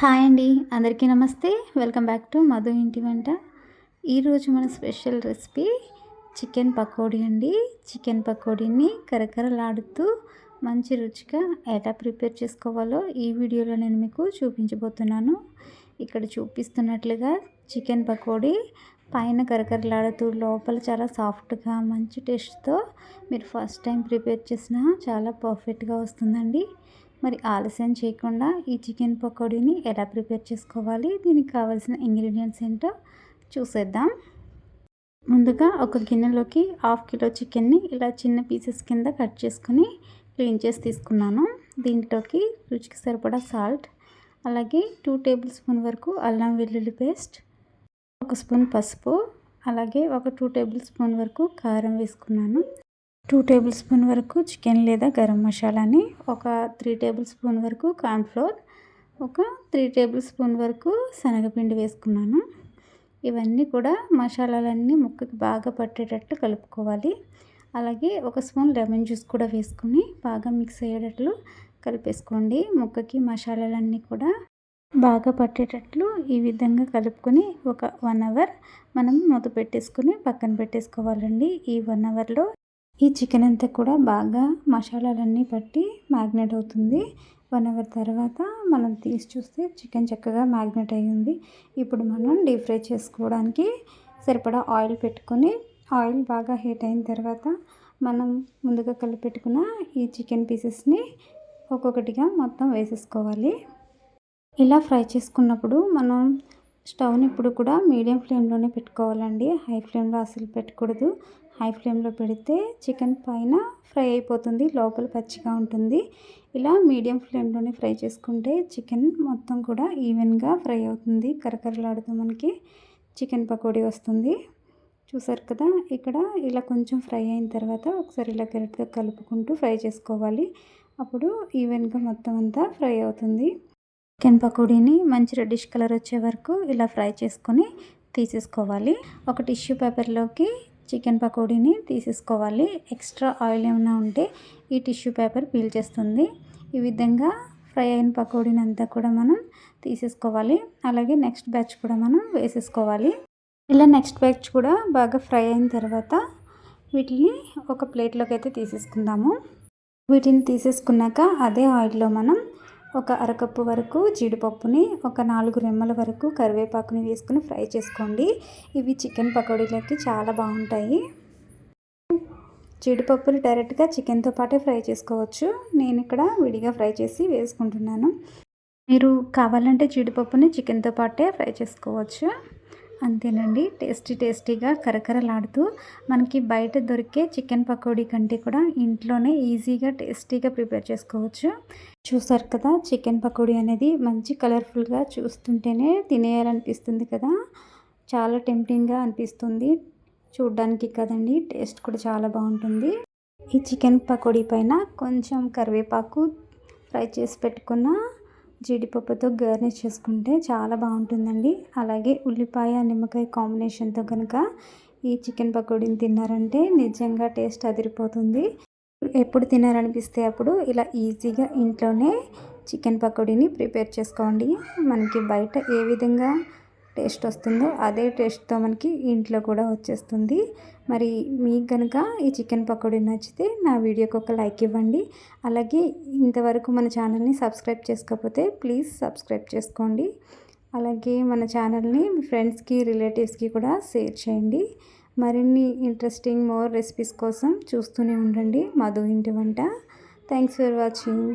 Hi అండి అందరికీ నమస్తే. వెల్కమ్ బ్యాక్ టు మధు ఇంటి వంట. ఈరోజు మన స్పెషల్ రెసిపీ చికెన్ పకోడీ అండి. చికెన్ పకోడీని కరకరలాడుతూ మంచి రుచిగా ఎలా ప్రిపేర్ చేసుకోవాలో ఈ వీడియోలో నేను మీకు చూపించబోతున్నాను. ఇక్కడ చూపిస్తున్నట్లుగా చికెన్ పకోడీ పైన కరకరలాడుతూ లోపల చాలా సాఫ్ట్గా మంచి టేస్ట్తో మీరు ఫస్ట్ టైం ప్రిపేర్ చేసినా చాలా పర్ఫెక్ట్గా వస్తుందండి. మరి ఆలస్యం చేయకుండా ఈ చికెన్ పకోడీని ఎలా ప్రిపేర్ చేసుకోవాలి దీనికి కావాల్సిన ఇంగ్రీడియంట్స్ ఏంటో చూసేద్దాం. ముందుగా ఒక గిన్నెలోకి హాఫ్ కిలో చికెన్ని ఇలా చిన్న పీసెస్ కింద కట్ చేసుకుని క్లీన్ చేసి తీసుకున్నాను. దీంట్లోకి రుచికి సరిపడా సాల్ట్ అలాగే టూ టేబుల్ స్పూన్ వరకు అల్లం వెల్లుల్లి పేస్ట్ ఒక స్పూన్ పసుపు అలాగే ఒక టూ టేబుల్ స్పూన్ వరకు కారం వేసుకున్నాను. టూ టేబుల్ స్పూన్ వరకు చికెన్ లేదా గరం మసాలాని ఒక త్రీ టేబుల్ స్పూన్ వరకు కార్న్ఫ్లోర్ ఒక త్రీ టేబుల్ స్పూన్ వరకు శనగపిండి వేసుకున్నాను. ఇవన్నీ కూడా మసాలాలన్నీ ముక్కకి బాగా పట్టేటట్లు కలుపుకోవాలి. అలాగే ఒక స్పూన్ లెమన్ జ్యూస్ కూడా వేసుకుని బాగా మిక్స్ అయ్యేటట్లు కలిపేసుకోండి. ముక్కకి మసాలాలన్నీ కూడా బాగా పట్టేటట్లు ఈ విధంగా కలుపుకొని ఒక వన్ అవర్ మనం మూత పెట్టేసుకుని పక్కన పెట్టేసుకోవాలండి. ఈ వన్ అవర్లో ఈ చికెన్ అంతా కూడా బాగా మసాలాలన్నీ పట్టి మ్యాగ్నెట్ అవుతుంది. వన్ అవర్ తర్వాత మనం తీసి చూస్తే చికెన్ చక్కగా మ్యాగ్నెట్ అయ్యింది. ఇప్పుడు మనం డీప్ ఫ్రై చేసుకోవడానికి సరిపడా ఆయిల్ పెట్టుకొని ఆయిల్ బాగా హీట్ అయిన తర్వాత మనం ముందుగా కలిపెట్టుకున్న ఈ చికెన్ పీసెస్ని ఒక్కొక్కటిగా మొత్తం వేసేసుకోవాలి. ఇలా ఫ్రై చేసుకున్నప్పుడు మనం స్టవ్ని ఇప్పుడు కూడా మీడియం ఫ్లేమ్లోనే పెట్టుకోవాలండి. హై ఫ్లేమ్లో అసలు పెట్టకూడదు. హై ఫ్లేమ్లో పెడితే చికెన్ పైన ఫ్రై అయిపోతుంది లోపల పచ్చిగా ఉంటుంది. ఇలా మీడియం ఫ్లేమ్లోనే ఫ్రై చేసుకుంటే చికెన్ మొత్తం కూడా ఈవెన్గా ఫ్రై అవుతుంది. కరకరలాడుతూ మనకి చికెన్ పకోడీ వస్తుంది. చూసారు కదా ఇక్కడ ఇలా కొంచెం ఫ్రై అయిన తర్వాత ఒకసారి ఇలా గరిటతో కలుపుకుంటూ ఫ్రై చేసుకోవాలి. అప్పుడు ఈవెన్గా మొత్తం అంతా ఫ్రై అవుతుంది. చికెన్ పకోడీని మంచి రెడ్డిష్ కలర్ వచ్చే వరకు ఇలా ఫ్రై చేసుకొని తీసేసుకోవాలి. ఒక టిష్యూ పేపర్లోకి చికెన్ పకోడీని తీసేసుకోవాలి. ఎక్స్ట్రా ఆయిల్ ఏమైనా ఉంటే ఈ టిష్యూ పేపర్ పీల్ చేస్తుంది. ఈ విధంగా ఫ్రై అయిన పకోడీని అంతా కూడా మనం తీసేసుకోవాలి. అలాగే నెక్స్ట్ బ్యాచ్ కూడా మనం వేసేసుకోవాలి. ఇలా నెక్స్ట్ బ్యాచ్ కూడా బాగా ఫ్రై అయిన తర్వాత వీటిని ఒక ప్లేట్లోకి అయితే తీసేసుకుందాము. వీటిని తీసేసుకున్నాక అదే ఆయిల్లో మనం ఒక అరకప్పు వరకు జీడిపప్పుని ఒక నాలుగు రెమ్మల వరకు కరివేపాకుని వేసుకుని ఫ్రై చేసుకోండి. ఇవి చికెన్ పకోడీలకి చాలా బాగుంటాయి. జీడిపప్పుని డైరెక్ట్గా చికెన్తో పాటే ఫ్రై చేసుకోవచ్చు. నేను ఇక్కడ విడిగా ఫ్రై చేసి వేసుకుంటున్నాను. మీరు కావాలంటే జీడిపప్పుని చికెన్తో పాటే ఫ్రై చేసుకోవచ్చు. అంతేనండి. టేస్టీ టేస్టీగా కరకరలాడుతూ మనకి బయట దొరికే చికెన్ పకోడీ కంటే కూడా ఇంట్లోనే ఈజీగా టేస్టీగా ప్రిపేర్ చేసుకోవచ్చు. చూసారు కదా చికెన్ పకోడీ అనేది మంచి కలర్ఫుల్గా చూస్తుంటేనే తినేయాలనిపిస్తుంది కదా. చాలా టెంప్టింగ్గా అనిపిస్తుంది. చూడ్డానికి కదండి టేస్ట్ కూడా చాలా బాగుంటుంది. ఈ చికెన్ పకోడీ పైన కొంచెం కరివేపాకు ఫ్రై చేసి పెట్టుకున్న జీడిపప్పుతో గార్నిష్ చేసుకుంటే చాలా బాగుంటుందండి. అలాగే ఉల్లిపాయ నిమ్మకాయ కాంబినేషన్తో కనుక ఈ చికెన్ పకోడీని తిన్నారంటే నిజంగా టేస్ట్ అదిరిపోతుంది. ఎప్పుడు తినాలనిపిస్తే అప్పుడు ఇలా ఈజీగా ఇంట్లోనే చికెన్ పకోడీని ప్రిపేర్ చేసుకోండి. మనకి బయట ఏ విధంగా టేస్ట్ వస్తుందో అదే టేస్ట్తో మనకి ఇంట్లో కూడా వచ్చేస్తుంది. మరి మీకు కనుక ఈ చికెన్ పకోడీ నచ్చితే నా వీడియోకి ఒక లైక్ ఇవ్వండి. అలాగే ఇంతవరకు మన ఛానల్ని సబ్స్క్రైబ్ చేసుకోకపోతే ప్లీజ్ సబ్స్క్రైబ్ చేసుకోండి. అలాగే మన ఛానల్ని మీ ఫ్రెండ్స్కి రిలేటివ్స్కి కూడా షేర్ చేయండి. మరిన్ని ఇంట్రెస్టింగ్ మోర్ రెసిపీస్ కోసం చూస్తూనే ఉండండి. మధు ఇంటి వంట. Thanks for watching.